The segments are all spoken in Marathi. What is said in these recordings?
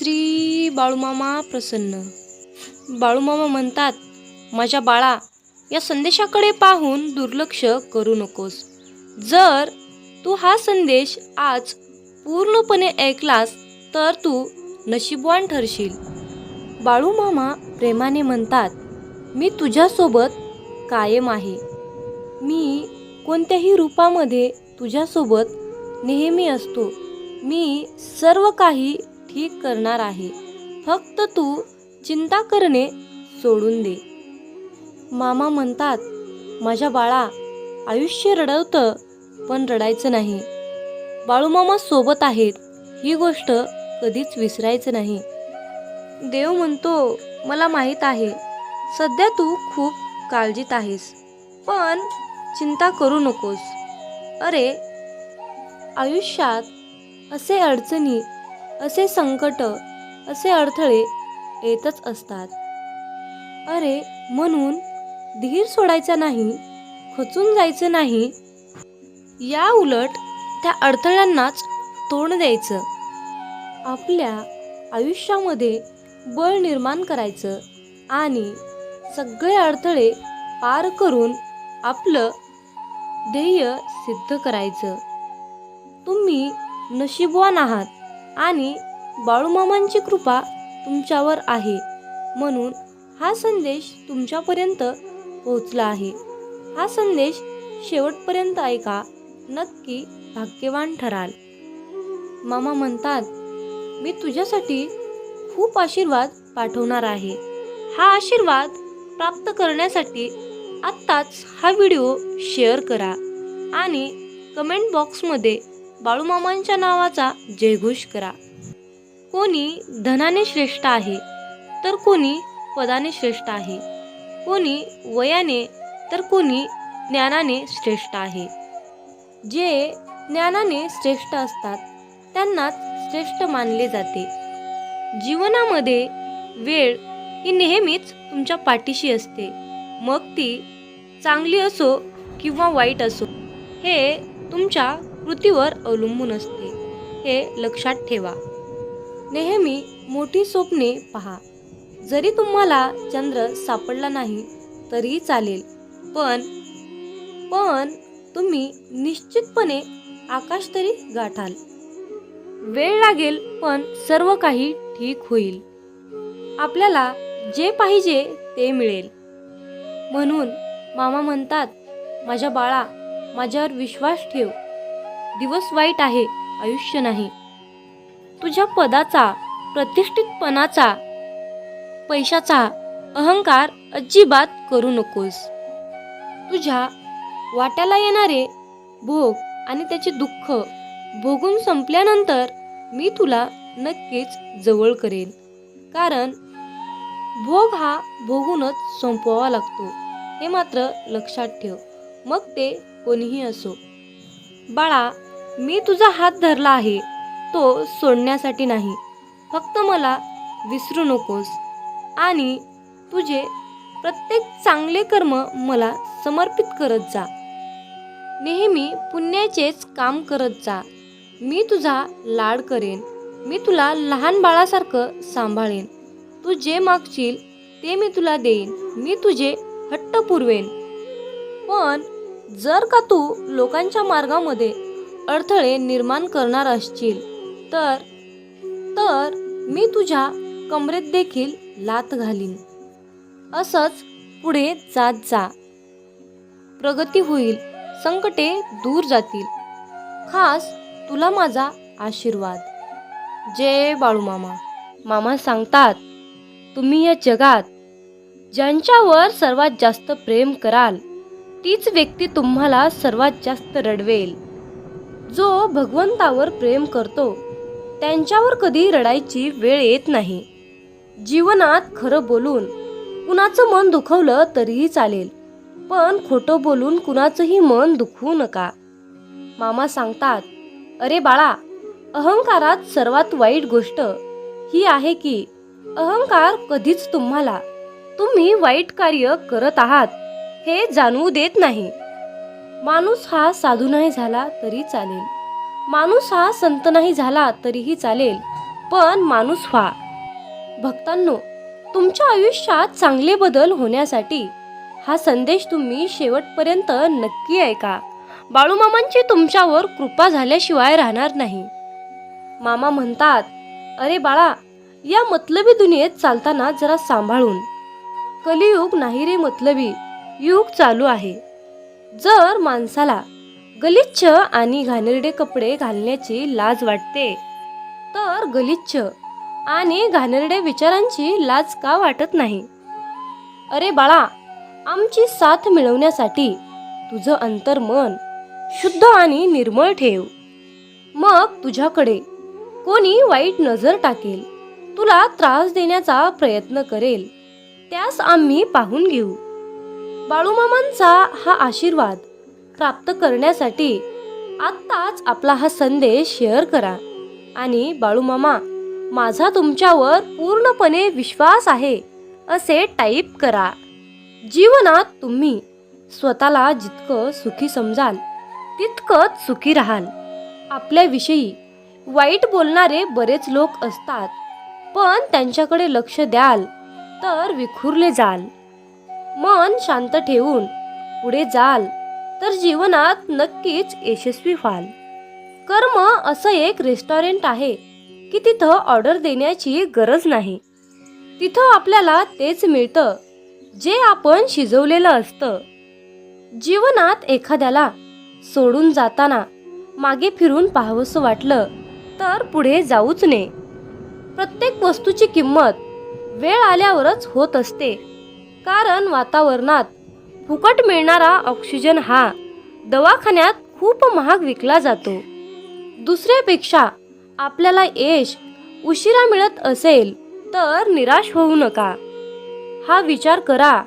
श्री बाळूमामा प्रसन्न. बाळूमामा म्हणतात माझ्या बाळा या संदेशाकडे पाहून दुर्लक्ष करू नकोस. जर तू हा संदेश आज पूर्णपणे ऐकलास तर तू नशीबवान ठरशील. बाळूमामा प्रेमाने म्हणतात मी तुझ्यासोबत कायम आहे. मी कोणत्याही रूपामध्ये तुझ्यासोबत नेहमी असतो. मी सर्व काही ठीक करणार आहे. फक्त तू चिंता करणे सोडून दे. मामा म्हणतात माझ्या बाळा आयुष्य रडवतं पण रडायचं नाही. बाळूमामा सोबत आहेत ही गोष्ट कधीच विसरायचं नाही. देव म्हणतो मला माहीत आहे सध्या तू खूप काळजीत आहेस पण चिंता करू नकोस. अरे आयुष्यात असे अडचणी असे संकट असे अडथळे येतच असतात. अरे म्हणून धीर सोडायचा नाही खचून जायचं नाही या उलट त्या अडथळ्यांनाच तोंड द्यायचं. आपल्या आयुष्यामध्ये बळ निर्माण करायचं आणि सगळे अडथळे पार करून आपलं ध्येय सिद्ध करायचं. तुम्ही नशीबवान आहात. आणि बाळूमामांची कृपा तुमच्यावर आहे. म्हणून हा संदेश तुमच्यापर्यंत पोहोचला आहे. हा संदेश शेवटपर्यंत ऐका नक्की भाग्यवान ठराल. मामा म्हणतात मी तुझ्यासाठी खूप आशीर्वाद पाठवणार आहे. हा आशीर्वाद प्राप्त करण्यासाठी आत्ताच हा व्हिडिओ शेअर करा आणि कमेंट बॉक्समध्ये बाळूमामांच्या नावाचा जयघोष करा. कोणी धनाने श्रेष्ठ आहे तर कोणी पदाने श्रेष्ठ आहे. कोणी वयाने तर कोणी ज्ञानाने श्रेष्ठ आहे. जे ज्ञानाने श्रेष्ठ असतात त्यांनाच श्रेष्ठ मानले जाते. जीवनामध्ये वेळ ही नेहमीच तुमच्या पाठीशी असते. मग ती चांगली असो किंवा वाईट असो हे तुमच्या कृतीवर अवलंबून असते. हे लक्षात ठेवा. नेहमी मोठी स्वप्ने पहा. जरी तुम्हाला चंद्र सापडला नाही तरी चालेल. पण पण तुम्ही निश्चितपणे आकाश तरी गाठाल. वेळ लागेल पण सर्व काही ठीक होईल. आपल्याला जे पाहिजे ते मिळेल. म्हणून मामा म्हणतात माझ्या बाळा माझ्यावर विश्वास ठेव. दिवस वाईट आहे आयुष्य नाही. तुझ्या पदाचा प्रतिष्ठितपणाचा पैशाचा अहंकार अजिबात करू नकोस. तुझ्या वाट्याला येणारे भोग आणि त्याचे दुःख भोगून संपल्यानंतर मी तुला नक्कीच जवळ करेन. कारण भोग हा भोगूनच संपवावा लागतो हे मात्र लक्षात ठेव. मग ते कोणीही असो. बाळा मी तुझा हात धरला आहे. तो सोडण्यासाठी नाही. फक्त मला विसरू नकोस. आणि तुझे प्रत्येक चांगले कर्म मला समर्पित करत जा. नेहमी पुण्याचेच काम करत जा. मी तुझा लाड करेन. मी तुला लहान बाळासारखं सांभाळेन. तू जे मागशील ते मी तुला देईन. मी तुझे हट्ट पुरवेन. पण जर का तू लोकांच्या मार्गामध्ये अडथळे निर्माण करणार असशील तर तर मी तुझ्या कमरेत देखील लात घालीन. असंच पुढे जात जा. प्रगती होईल संकटे दूर जातील. खास तुला माझा आशीर्वाद. जय बाळू मामा मामा सांगतात तुम्ही या जगात ज्यांच्यावर सर्वात जास्त प्रेम कराल तीच व्यक्ती तुम्हाला सर्वात जास्त रडवेल. जो भगवंतावर प्रेम करतो त्यांच्यावर कधी रडायची वेळ येत नाही. जीवनात खरं बोलून कुणाचं मन दुखवलं तरीही चालेल पण खोटं बोलून कुणाचंही मन दुखवू नका. मामा सांगतात अरे बाळा अहंकारात सर्वात वाईट गोष्ट ही आहे की अहंकार कधीच तुम्हाला तुम्ही वाईट कार्य करत आहात. हे जाणवू देत नाही. माणूस हा साधू नाही झाला तरी चालेल. माणूस हा संत नाही झाला तरीही चालेल पण माणूस व्हा. भक्तांनो तुमच्या आयुष्यात चांगले बदल होण्यासाठी हा संदेश तुम्ही शेवटपर्यंत नक्की ऐका. बाळूमामांची तुमच्यावर कृपा झाल्याशिवाय राहणार नाही. मामा म्हणतात अरे बाळा या मतलबी दुनियेत चालताना जरा सांभाळून. कलियुग नाही रे मतलबी. युग चालू आहे. जर माणसाला गलिच्छ आणि घाणेरडे कपडे घालण्याची लाज वाटते तर गलिच्छ आणि घाणेरड्या विचारांची लाज का वाटत नाही? अरे बाळा आमची साथ मिळवण्यासाठी तुझं अंतर्मन शुद्ध आणि निर्मळ ठेव. मग तुझ्याकडे कोणी वाईट नजर टाकेल तुला त्रास देण्याचा प्रयत्न करेल त्यास आम्ही पाहून घेऊ. बाळूमामांचा हा आशीर्वाद प्राप्त करण्यासाठी आत्ताच आपला हा संदेश शेअर करा. आणि बाळूमामा माझा तुमच्यावर पूर्णपणे विश्वास आहे असे टाईप करा. जीवनात तुम्ही स्वतःला जितकं सुखी समजाल तितकंच सुखी राहाल. आपल्याविषयी वाईट बोलणारे बरेच लोक असतात पण त्यांच्याकडे लक्ष द्याल तर विखुरले जाल. मन शांत ठेवून पुढे जाल तर जीवनात नक्कीच यशस्वी व्हाल. कर्म असं एक रेस्टॉरंट आहे की तिथं ऑर्डर देण्याची गरज नाही. तिथं आपल्याला तेच मिळतं जे आपण शिजवलेलं असतं. जीवनात एखाद्याला सोडून जाताना मागे फिरून पाहावंसं वाटलं तर पुढे जाऊच नये. प्रत्येक वस्तूची किंमत वेळ आल्यावरच होत असते. कारण वातावरणात फुकट मिळणारा ऑक्सिजन हा दवाखान्यात खूप महाग विकला जातो. दुसऱ्यापेक्षा आपल्याला यश उशिरा मिळत असेल तर निराश होऊ नका. हा विचार करा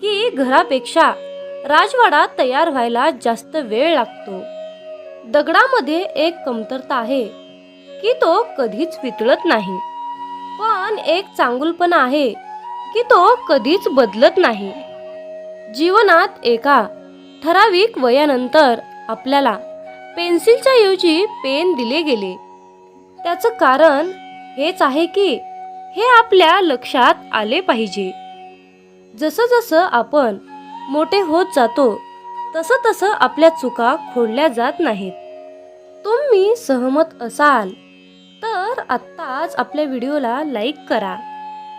की घरापेक्षा राजवाडा तयार व्हायला जास्त वेळ लागतो. दगडामध्ये एक कमतरता आहे की तो कधीच वितळत नाही. पण एक चांगुलपणा आहे की तो कधीच बदलत नाही. जीवनात एका ठराविक वयानंतर आपल्याला पेन्सिलच्या ऐवजी पेन दिले गेले. त्याचं कारण हेच आहे की हे आपल्या लक्षात आले पाहिजे. जसं जसं आपण मोठे होत जातो तसं तसं आपल्या चुका खोडल्या जात नाहीत. तुम्ही सहमत असाल तर आत्ताच आपल्या व्हिडिओला लाईक करा.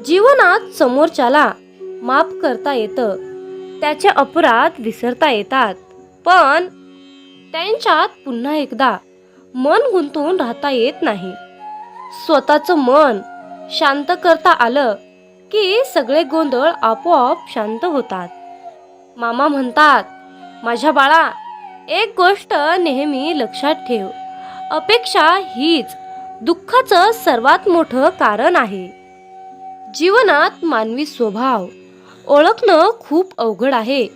जीवनात समोरच्याला माफ करता येतं. त्याचे अपराध विसरता येतात. पण त्यांच्यात पुन्हा एकदा मन गुंतवून राहता येत नाही. स्वतःचं मन शांत करता आलं की सगळे गोंधळ आपोआप शांत होतात. मामा म्हणतात माझ्या बाळा एक गोष्ट नेहमी लक्षात ठेव. अपेक्षा हीच दुःखाचं सर्वात मोठं कारण आहे. जीवनात मानवी स्वभाव ओळखणं खूप अवघड आहे.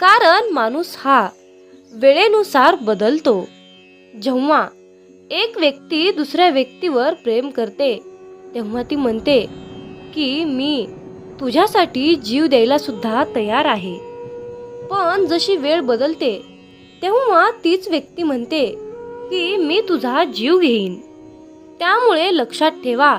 कारण माणूस हा वेळेनुसार बदलतो. जेव्हा एक व्यक्ती दुसऱ्या व्यक्तीवर प्रेम करते तेव्हा ती म्हणते की मी तुझ्यासाठी जीव द्यायला सुद्धा तयार आहे. पण जशी वेळ बदलते तेव्हा तीच व्यक्ती म्हणते की मी तुझा जीव घेईन. त्यामुळे लक्षात ठेवा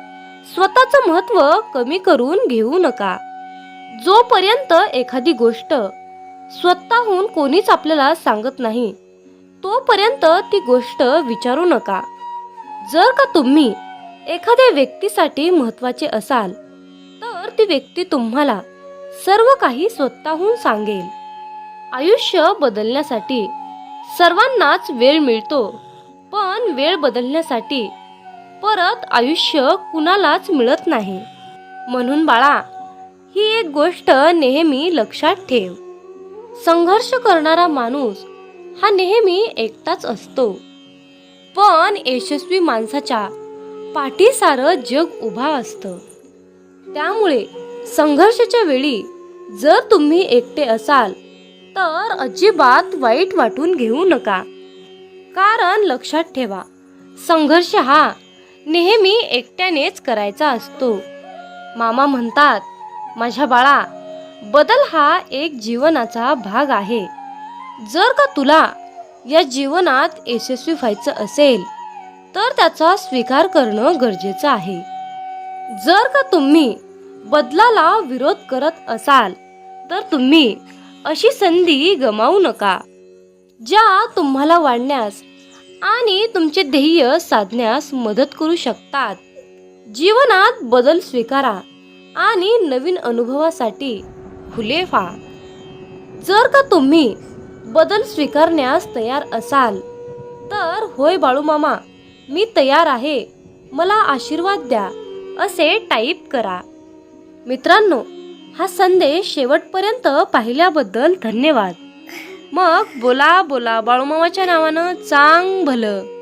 स्वतःचं महत्त्व कमी करून घेऊ नका. जोपर्यंत एखादी गोष्ट स्वतःहून कोणीच आपल्याला सांगत नाही तोपर्यंत ती गोष्ट विचारू नका. जर का तुम्ही एखाद्या व्यक्तीसाठी महत्त्वाचे असाल तर ती व्यक्ती तुम्हाला सर्व काही स्वतःहून सांगेल. आयुष्य बदलण्यासाठी सर्वांनाच वेळ मिळतो पण वेळ बदलण्यासाठी परत आयुष्य कुणालाच मिळत नाही. म्हणून बाळा ही एक गोष्ट नेहमी लक्षात ठेव. संघर्ष करणारा माणूस हा नेहमी एकटाच असतो. पण यशस्वी माणसाच्या पाठीसारं जग उभा असतं. त्यामुळे संघर्षाच्या वेळी जर तुम्ही एकटे असाल तर अजिबात वाईट वाटून घेऊ नका. कारण लक्षात ठेवा संघर्ष हा नेहमी एकट्यानेच करायचा असतो. मामा म्हणतात माझ्या बाळा बदल हा एक जीवनाचा भाग आहे. जर का तुला या जीवनात यशस्वी व्हायचं असेल तर त्याचा स्वीकार करणं गरजेचं आहे. जर का तुम्ही बदलाला विरोध करत असाल तर तुम्ही अशी संधी गमावू नका ज्या तुम्हाला वाढण्यास आणि तुमचे ध्येय साधण्यास मदत करू शकतात. जीवनात बदल स्वीकारा आणि नवीन अनुभवासाठी खुले व्हा. जर का तुम्ही बदल स्वीकारण्यास तयार असाल तर होय बाळू मामा मी तयार आहे. मला आशीर्वाद द्या असे टाईप करा. मित्रांनो हा संदेश शेवटपर्यंत पाहिल्याबद्दल धन्यवाद. मग बोला बोला बाळूमामाच्या नावानं चांग भलं.